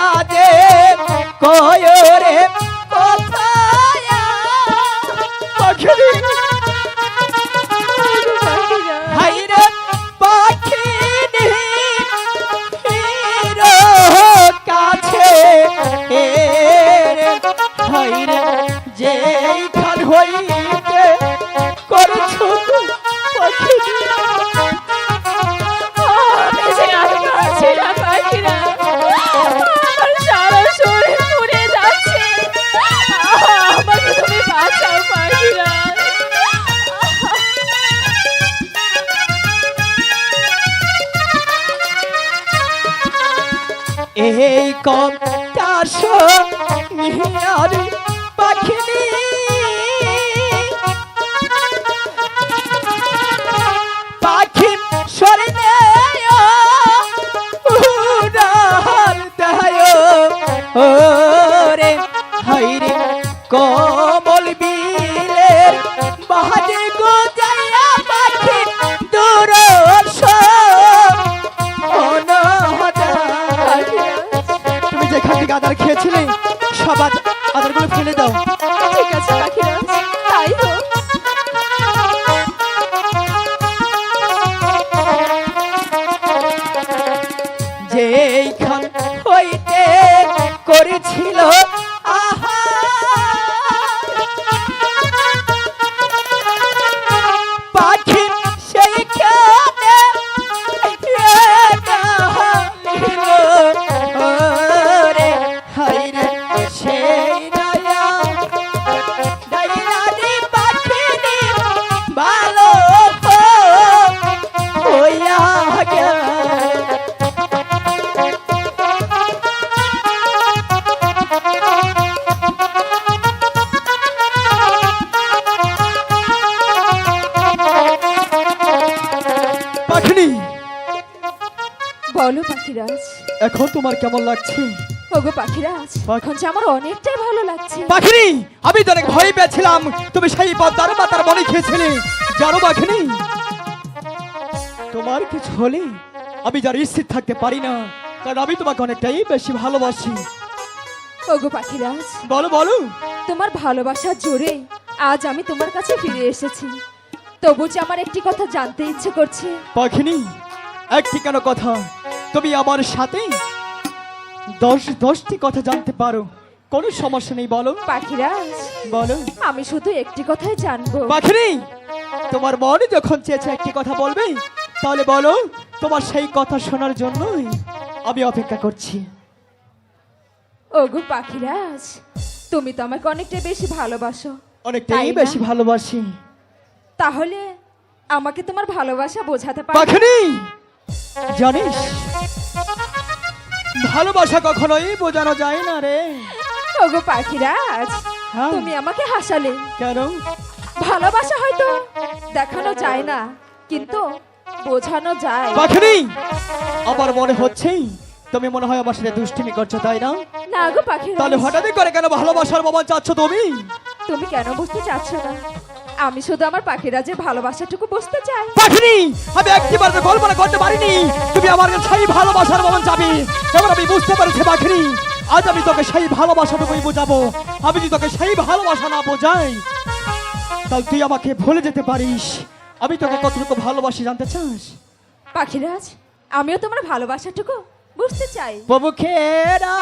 রাজে কয়রে কোথায়? পাখি হাইরে পাখি হিরো কাছে। এ রে হাইরে, যেই খান হইতে করছ পাখি কম চারশো মিহিয়ার পাখিনি। পাখি সরিয়ে উড়াল দেয় ওরে হাইরে কমল ফেলে দাও। ঠিক আছে পাখিরাজ তাই হোক। যেইখান হইতে করেছিল বলো পাখিরাজ। এখন তোমার কেমন লাগছে? ওগো পাখিরাজ এখন যে আমার অনেকটাই ভালো লাগছে। পাখিনি আমি তো অনেক ভয় পেয়েছিলাম। তুমি সেই পদ্মার পাতার মনে খেয়েছিলে। জানো পাখিনি? তোমার কিছু হলে আমি যার স্থির থাকতে পারি না কারণ আমি তোমাকে অনেকটাই বেশি ভালোবাসি। ওগো পাখিরাজ বলো বলো। তোমার ভালোবাসার জোরে আজ আমি তোমার কাছে ফিরে এসেছি। তবু যে আমার একটি কথা জানতে ইচ্ছে করছে। পাখিনি একটি কেন কথা? তুমি আমার সাথে দশ দশটি কথা জানতে পারো। কোনো সমস্যা নেই বলো। পাখিরাজ বলো। আমি শুধু একটি কথাই জানব। পাখিনি তোমার মনে যখন চেয়েছে একটি কথা বলবে তাহলে বলো তোমার সেই কথা শোনার জন্যই আমি অপেক্ষা করছি। ওগো পাখিরাজ তুমি তো আমাকে অনেকটা বেশি ভালোবাসো অনেকটাই বেশি ভালোবাসি। তাহলে আমাকে তোমার ভালোবাসা বোঝাতে পারো? পাখিনি জানিস ভালোবাসা কখনোই বোঝানো যায় না রে। ওগো পাখিরাজ হ্যাঁ। তুমি আমাকে হাসালে। কেন? ভালোবাসা হয়তো দেখানো যায় না কিন্তু বোঝানো যায়। পাখিনি? আমার মনে হচ্ছে তুমি মনে হয় আমার সাথে দুষ্টিমি করছ তাই না? না গো পাখিরাজ। তাহলে হঠাৎই করে কেন ভালোবাসার বাবা চাচ্ছ তুমি? তুমি কেন বুঝতে চাচ্ছ না? আমি শুধু আমার পাখিরা যে ভালোবাসাটুকু বুঝতে চাই। পাখিনি আমি একটিবার কল্পনা করতে পারিনি তুমি আমার সেই ভালোবাসার বাবা যাবি এবার আমি বুঝতে পারছি পাখিনি আজ আমি তোকে সেই ভালোবাসাটুকুই বোঝাবো। আমি যদি তোকে সেই ভালোবাসা না বোঝাই তাহলে তুই আমাকে ভুলে যেতে পারিস। আমি তোকে কতটুকু ভালোবাসি জানতে চাস? পাখিরাজ আমিও তোমার ভালোবাসাটুকু বুঝতে চাই। প্রভু খেরা